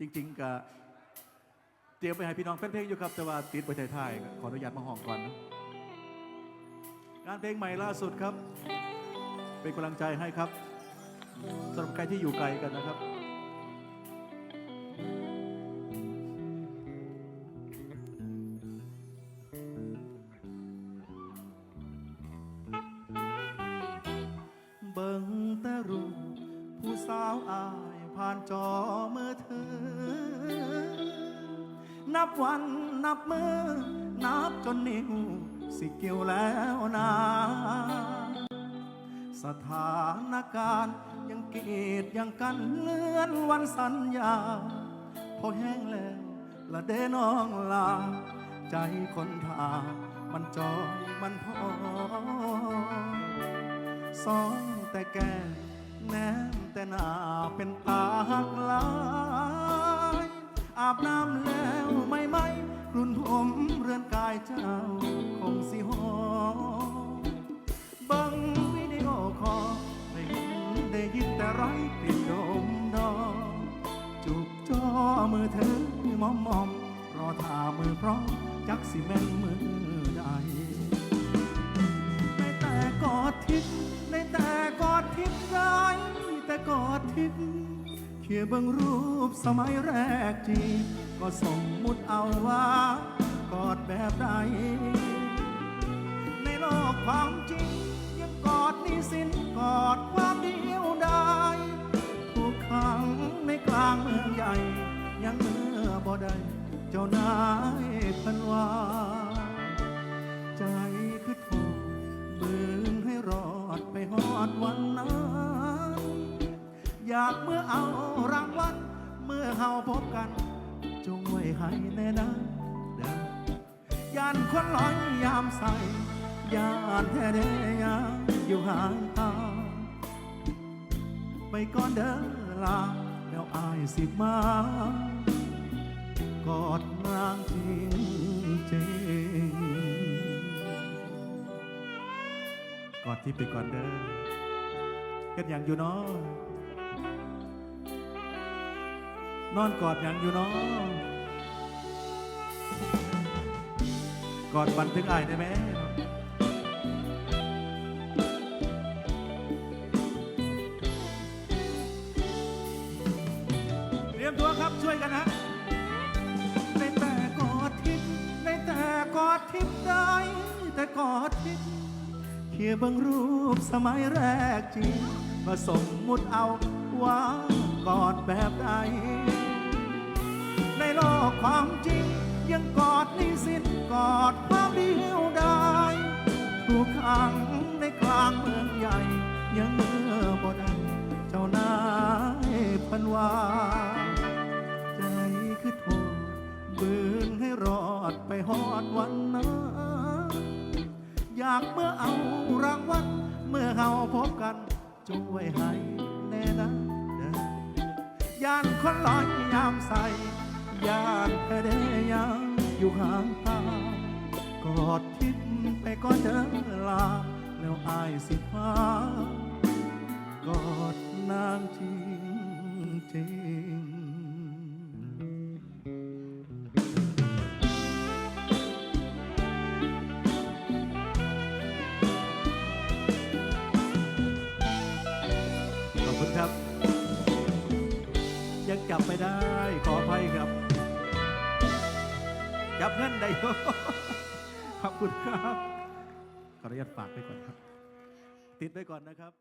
จริง ๆก็เตรียมไปให้พี่น้องแฟนเพลงอยู่ครับ แต่ว่าติดไปถ่ายๆขออนุญาตมาห้องก่อนนะงานเพลงใหม่ล่าสุดครับ เป็นกำลังใจให้ครับสำหรับใครที่อยู่ไกลกันนะครับเบิ่งแต่รูปผู้สาวอายผ่านจอมือถือ นับวันนับมือ นับจนนิ้วสิเกี่ยวแล้วนะสถานการณ์ยังกีดยังกันเลื่อนวันสัญญา พอแห้งแล้วละเดน้องลา ใจคนทามันจอยมันพอสองแต่แก่แนมแต่หน้าเป็นตาหักหลายอาบน้ำแล้ อนกายเจ้าคงสิหอมบังวิดีโอคอได้เห็นได้ยินแต่ไรกลิ่นดมดองจูบจอมือเธอมอมมอมรอท่ามือพร้อมจักสิแม่นมือใดในแต่กอดทิพย์ในแต่กอดทิพย์ไรแต่กอดทิพย์เขียนเบิ่งรูปสมัยแรกจีก็สมมุติเอาว่า ได้เจ้านายพันว่าใจคือโทษบืนให้รอดไปหอดวันนั้น อยากเมื่อเอารางวัลเมื่อเฮาพบกัน จงไว้ให้แน่นะเด้อยานคนลอยยามใส่ยานแท้เดยามอยู่ห่างตาไปก่อนเด้อลาแล้วอายสิมา กอดนางจริงจริงกอดที่ไปก่อนเด้อเฮ็ดอย่างอยู่เนาะนอนกอดอย่างอยู่เนาะกอดบันทึกอายได้ไหมเตรียมตัวครับช่วยกันนะ ดทิพย์ได้ แต่กอดทิพย์เขียบิ่งรูปสมัยแรกจริงมาสมมุติเอาว่ากอดแบบใดในโลกความจริง ยังกอดนี่สิ้นกอดความเดียวได้ถูกขังในกลางเมืองใหญ่ ยังเมื่อบ่ได้เจ้านายพันวา บกันจงไว้ให้แน่นะเด้อยานคนลอยยามใส่ยานแค่เดยามอยู่ห่างตากอดทิพย์ไปก่อนเดินลาแล้วอายสิฟ้ากอดนางทิ้งจริง ยับไม่ได้ ขออภัยครับ จับเงินได้ยขอบคุณครับ ขออนุญาตฝากไปก่อนครับ ติดไว้ก่อนนะครับ